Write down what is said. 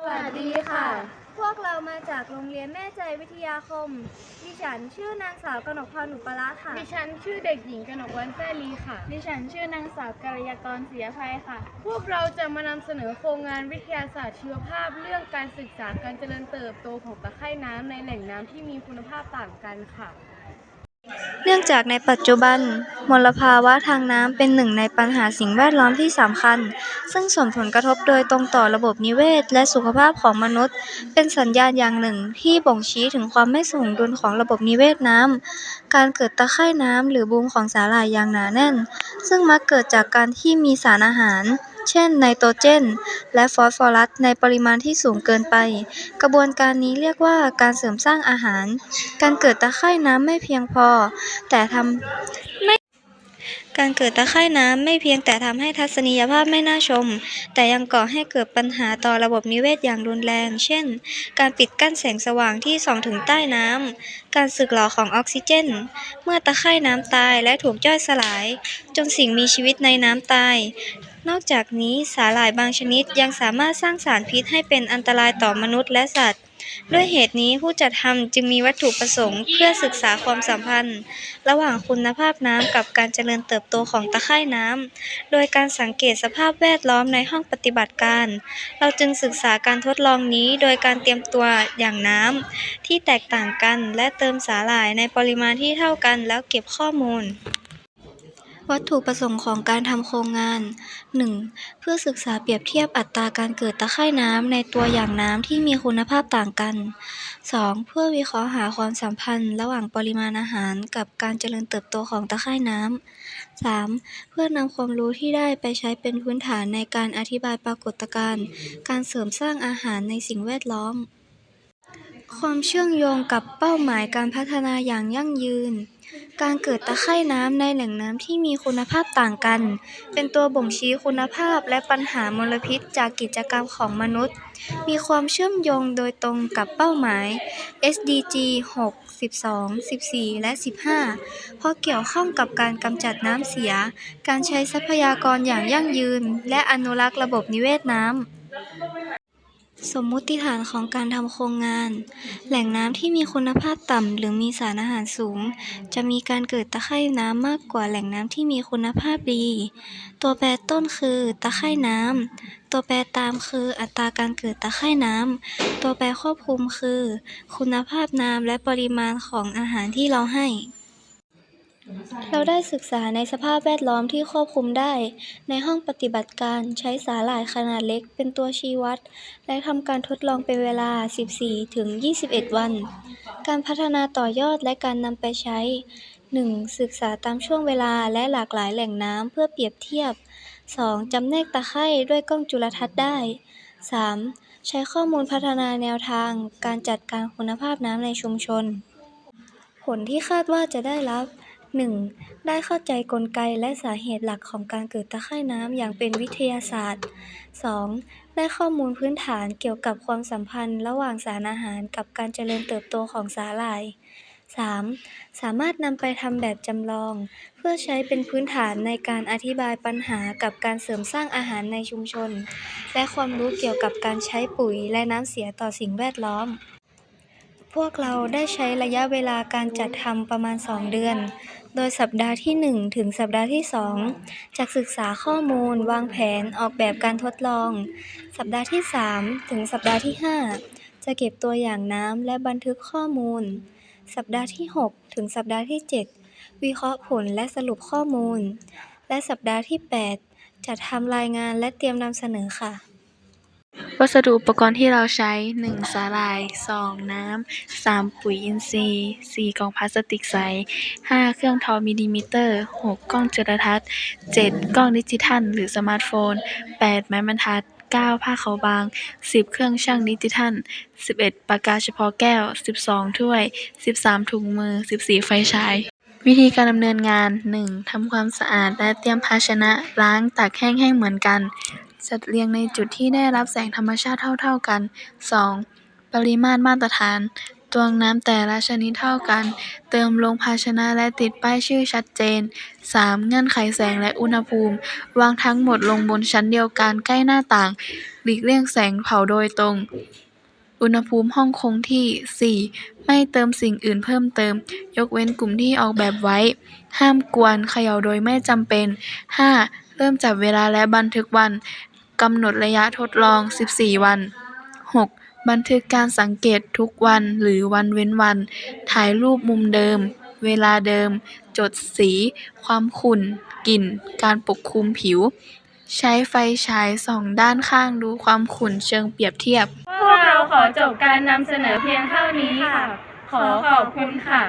สวัสดีค่ะ พวกเรามาจากโรงเรียนแม่ใจวิทยาคม ดิฉันชื่อนางสาวกนกพรหนุปละค่ะ ดิฉันชื่อเด็กหญิงกนกวันแซ่ลีค่ะ ดิฉันชื่อนางสาวกัลยากรเสียภัยค่ะ พวกเราจะมานำเสนอโครงงานวิทยาศาสตร์ชีวภาพเรื่องการศึกษาการเจริญเติบโตของตะไคร่น้ำในแหล่งน้ำที่มีคุณภาพต่างกันค่ะ เนื่องจากในปัจจุบันมลภาวะทางน้ำเป็นหนึ่งในปัญหาสิ่งแวดล้อมที่สำคัญ ซึ่งส่งผลกระทบโดยตรงต่อระบบนิเวศและสุขภาพของมนุษย์ เป็นสัญญาณอย่างหนึ่งที่บ่งชี้ถึงความไม่สมดุลของระบบนิเวศน้ำ การเกิดตะไคร่น้ำหรือบูมของสาหร่ายอย่างหนาแน่น ซึ่งมักเกิดจากการที่มีสารอาหาร เช่น ไนโตรเจน และฟอสฟอรัส ในปริมาณที่สูงเกินไป กระบวนการนี้เรียกว่าการเสริมสร้างอาหาร การเกิดตะไคร่น้ำไม่เพียงพอ แต่ทำไม่การเกิดตะไคร่น้ำไม่เพียงแต่ทำให้ทัศนียภาพไม่น่าชม แต่ยังก่อให้เกิดปัญหาต่อระบบนิเวศอย่างรุนแรง เช่น การปิดกั้นแสงสว่างที่ส่องถึงใต้น้ำ การสึกหรอของออกซิเจน เมื่อตะไคร่น้ำตายและถูกย่อยสลาย จนสิ่งมีชีวิตในน้ำตาย นอกจากนี้สาหร่ายบางชนิดยังสามารถสร้างสารพิษให้เป็นอันตรายต่อมนุษย์และสัตว์ ด้วยเหตุนี้ผู้จัดทำจึงมีวัตถุประสงค์เพื่อศึกษาความสัมพันธ์ ระหว่างคุณภาพน้ำกับการเจริญเติบโตของตะไคร่น้ำ โดยการสังเกตสภาพแวดล้อมในห้องปฏิบัติการ เราจึงศึกษาการทดลองนี้โดยการเตรียมตัวอย่างน้ำที่แตกต่างกันและเติมสาหร่ายในปริมาณที่เท่ากันแล้วเก็บข้อมูล วัตถุประสงค์ของการทำโครงงาน 1. เพื่อศึกษาเปรียบเทียบอัตราการเกิดตะไคร่น้ำในตัวอย่างน้ำที่มีคุณภาพต่างกัน 2. เพื่อวิเคราะห์หาความสัมพันธ์ ระหว่างปริมาณอาหารกับการเจริญเติบโตของตะไคร่น้ำ 3. เพื่อนำความรู้ที่ได้ไปใช้เป็นพื้นฐานในการอธิบายปรากฏการณ์ การเสริมสร้างอาหารในสิ่งแวดล้อม ความเชื่อมโยงกับเป้าหมายการพัฒนาอย่างยั่งยืน การเกิดตะไคร่น้ำในแหล่งน้ำที่มีคุณภาพต่างกัน เป็นตัวบ่งชี้คุณภาพและปัญหามลพิษจากกิจกรรมของมนุษย์ มีความเชื่อมโยงโดยตรงกับเป้าหมาย SDG 6 12 14 และ 15 เพราะเกี่ยวข้องกับการกำจัดน้ำเสีย การใช้ทรัพยากรอย่างยั่งยืน และอนุรักษ์ระบบนิเวศน้ำ สมมุติฐานของการทำโครงงาน แหล่งน้ำที่มีคุณภาพต่ำ หรือมีสารอาหารสูง จะมีการเกิดตะไคร่น้ำมากกว่าแหล่งน้ำที่มีคุณภาพดี ตัวแปรต้นคือตะไคร่น้ำ ตัวแปรตามคืออัตราการเกิดตะไคร่น้ำ ตัวแปรควบคุมคือ คุณภาพน้ำและปริมาณของอาหารที่เราให้ เราได้ศึกษาในสภาพแวดล้อมที่ควบคุมได้ ในห้องปฏิบัติการใช้สาหร่ายขนาดเล็กเป็นตัวชี้วัด และทำการทดลองเป็นเวลา 14 ถึง 21 วัน การพัฒนาต่อยอดและการนำไปใช้ 1. ศึกษาตามช่วงเวลาและหลากหลายแหล่งน้ำเพื่อเปรียบเทียบ 2. จำแนกตะไคร่ด้วยกล้องจุลทรรศน์ได้ 3. ใช้ข้อมูลพัฒนาแนวทาง การจัดการคุณภาพน้ำในชุมชน ผลที่คาดว่าจะได้รับ 1. ได้เข้าใจกลไกและสาเหตุหลักของการเกิดตะไคร่น้ำอย่างเป็นวิทยาศาสตร์ 2. ได้ข้อมูลพื้นฐานเกี่ยวกับความสัมพันธ์ระหว่างสารอาหารกับการเจริญเติบโตของสาหร่าย 3. สามารถนำไปทำแบบจำลอง เพื่อใช้เป็นพื้นฐานในการอธิบายปัญหากับการเสริมสร้างอาหารในชุมชน และความรู้เกี่ยวกับการใช้ปุ๋ยและน้ำเสียต่อสิ่งแวดล้อม พวกเราได้ใช้ระยะเวลาการจัดทำประมาณ 2 เดือน โดยสัปดาห์ที่ 1 ถึงสัปดาห์ที่ 2 จากศึกษาข้อมูล วางแผนออกแบบการทดลอง สัปดาห์ที่ 3 ถึงสัปดาห์ที่ 5 จะเก็บตัวอย่างน้ำและบันทึกข้อมูล สัปดาห์ที่ 6 ถึงสัปดาห์ที่ 7 วิเคราะห์ผลและสรุปข้อมูล และสัปดาห์ที่ 8 จัดทำรายงานและเตรียมนำเสนอค่ะ วัสดุอุปกรณ์ที่เราใช้ 1. สาหร่าย 2. น้ำ 3. ปุ๋ยอินทรีย์ 4. กล่องพลาสติกใส 5. เครื่องทอมิลลิมิเตอร์ 6. กกล้องจุลทรรศน์ 7. กล้องดิจิทัลหรือสมาร์ทโฟน 8. ไม้บรรทัด 9. ผ้าขาวบาง 10. เครื่องชั่งดิจิทัล 11. ปากกาเฉพาะแก้ว 12. ถ้วย 13. ถุงมือ 14. ไฟฉายวิธีการดำเนินงาน 1. ทำความสะอาดและเตรียมภาชนะ ล้าง ตากแห้งให้เหมือนกัน จัดเรียงในจุดที่ได้รับแสงธรรมชาติเท่า ๆ กัน 2. ปริมาตรมาตรฐาน ตวงน้ำแต่ละชนิดเท่ากัน เติมลงภาชนะและติดป้ายชื่อชัดเจน 3. เงื่อนไขแสงและอุณหภูมิ วางทั้งหมดลงบนชั้นเดียวกันใกล้หน้าต่าง หลีกเลี่ยงแสงเผาโดยตรง อุณหภูมิห้องคงที่ 4. ไม่เติมสิ่งอื่นเพิ่มเติม ยกเว้นกลุ่มที่ออกแบบไว้ ห้ามกวนเขย่าโดยไม่จำเป็น 5. เริ่มจับเวลาและบันทึกวัน กำหนดระยะทดลอง 14 วัน 6. บันทึกการสังเกตทุกวันหรือวันเว้นวัน ถ่ายรูปมุมเดิม เวลาเดิม จดสี ความขุ่น กลิ่น การปกคลุมผิว ใช้ไฟฉายส่องด้านข้างดูความขุ่นเชิงเปรียบเทียบ พวกเราขอจบการนำเสนอเพียงเท่านี้ค่ะ ขอขอบคุณค่ะ